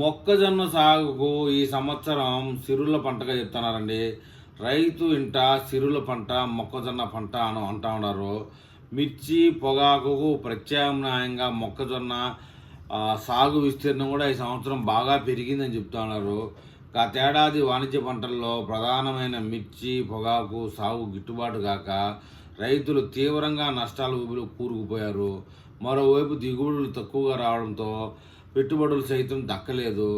మొక్కజొన్న సాగుకు ఈ సంవత్సరం సిరుల పంటగా చెప్తున్నారండి. రైతు ఇంట సిరుల పంట మొక్కజొన్న పంట అని అంటా ఉన్నారు. మిర్చి పొగాకుకు ప్రత్యామ్నాయంగా మొక్కజొన్న సాగు విస్తీర్ణం కూడా ఈ సంవత్సరం బాగా పెరిగిందని చెప్తా ఉన్నారు. గతేడాది వాణిజ్య పంటల్లో ప్రధానమైన మిర్చి పొగాకు సాగు గిట్టుబాటు కాక రైతులు తీవ్రంగా నష్టాల ఊబిలో కూరుకుపోయారు. మరోవైపు దిగుబడులు తక్కువగా రావడంతో పెట్టుబడులు సైతం దక్కలేదు.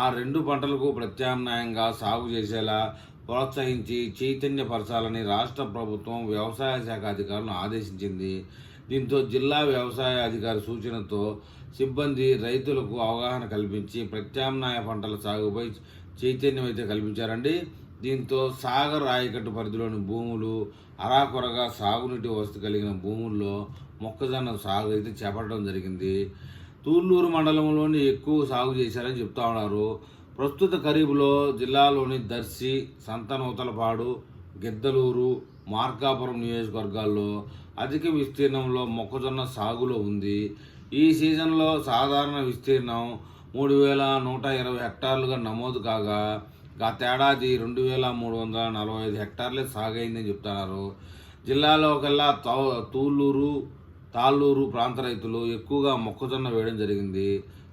ఆ రెండు పంటలకు ప్రత్యామ్నాయంగా సాగు చేసేలా ప్రోత్సహించి చైతన్యపరచాలని రాష్ట్ర ప్రభుత్వం వ్యవసాయ శాఖ అధికారులను ఆదేశించింది. దీంతో జిల్లా వ్యవసాయ అధికారి సూచనతో సిబ్బంది రైతులకు అవగాహన కల్పించి ప్రత్యామ్నాయ పంటల సాగుపై చైతన్యం అయితే కల్పించారండి. దీంతో సాగర్ ఆయకట్టు పరిధిలోని భూములు అరాకొరగా సాగునీటి వసతి కలిగిన భూముల్లో మొక్కజొన్న సాగు అయితే చేపట్టడం జరిగింది. తూర్లూరు మండలంలోని ఎక్కువ సాగు చేశారని చెప్తా ఉన్నారు. ప్రస్తుత ఖరీఫ్లో జిల్లాలోని దర్శి సంతనూతలపాడు గిద్దలూరు మార్కాపురం నియోజకవర్గాల్లో అధిక విస్తీర్ణంలో మొక్కజొన్న సాగులో ఉంది. ఈ సీజన్లో సాధారణ విస్తీర్ణం మూడు వేల నూట ఇరవై హెక్టార్లుగా నమోదు కాగా గతేడాది రెండు వేల మూడు వందల నలభై ఐదు హెక్టార్లే సాగైందని చెప్తున్నారు. జిల్లాలో కల్లా తా- తూళ్ళూరు తాళ్ళూరు ప్రాంత రైతులు ఎక్కువగా మొక్కజొన్న వేయడం జరిగింది.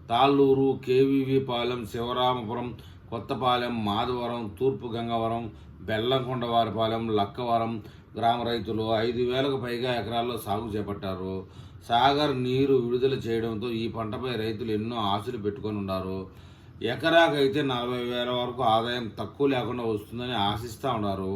తాళ్ళూరు కేవీవి పాలెం శివరామపురం కొత్తపాలెం మాధవరం తూర్పు గంగవరం బెల్లంకొండవారిపాలెం లక్కవరం గ్రామ రైతులు ఐదు వేలకు పైగా ఎకరాల్లో సాగు చేపట్టారు. సాగర్ నీరు విడుదల చేయడంతో ఈ పంటపై రైతులు ఎన్నో ఆశలు పెట్టుకొని ఉన్నారు. ఎకరాకైతే నలభై వేల వరకు ఆదాయం తక్కువ లేకుండా వస్తుందని ఆశిస్తూ ఉన్నారు.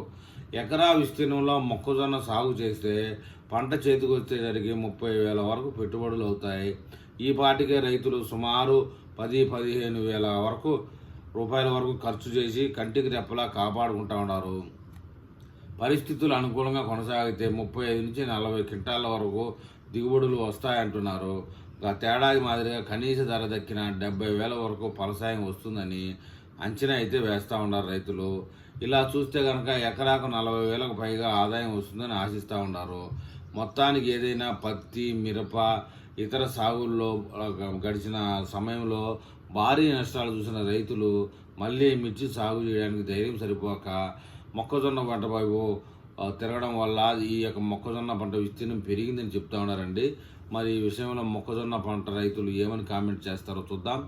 ఎకరా విస్తీర్ణంలో మొక్కజొన్న సాగు చేస్తే పంట చేతికి వచ్చేసరికి ముప్పై వేల వరకు పెట్టుబడులు అవుతాయి. ఈ పాటికే రైతులు సుమారు పది పదిహేను వేల వరకు రూపాయల వరకు ఖర్చు చేసి కంటికి రెప్పలా కాపాడుకుంటా ఉన్నారు. పరిస్థితులు అనుకూలంగా కొనసాగితే ముప్పై ఐదు నుంచి నలభై క్వింటాల వరకు దిగుబడులు వస్తాయంటున్నారు. గతేడాది మాదిరిగా కనీస ధర దక్కిన డెబ్బై వేల వరకు ఫలసాయం వస్తుందని అంచనా అయితే వేస్తూ ఉన్నారు రైతులు. ఇలా చూస్తే కనుక ఎకరాకు నలభై వేలకు పైగా ఆదాయం వస్తుందని ఆశిస్తూ ఉన్నారు. మొత్తానికి ఏదైనా పత్తి మిరప ఇతర సాగుల్లో గడిచిన సమయంలో భారీ నష్టాలు చూసిన రైతులు మళ్ళీ మిర్చి సాగు చేయడానికి ధైర్యం సరిపోక మొక్కజొన్న పంట వైపు తిరగడం వల్ల ఈ యొక్క మొక్కజొన్న పంట విస్తీర్ణం పెరిగిందని చెప్తా ఉన్నారండి. మరి ఈ విషయంలో మొక్కజొన్న పంట రైతులు ఏమని కామెంట్ చేస్తారో చూద్దాం.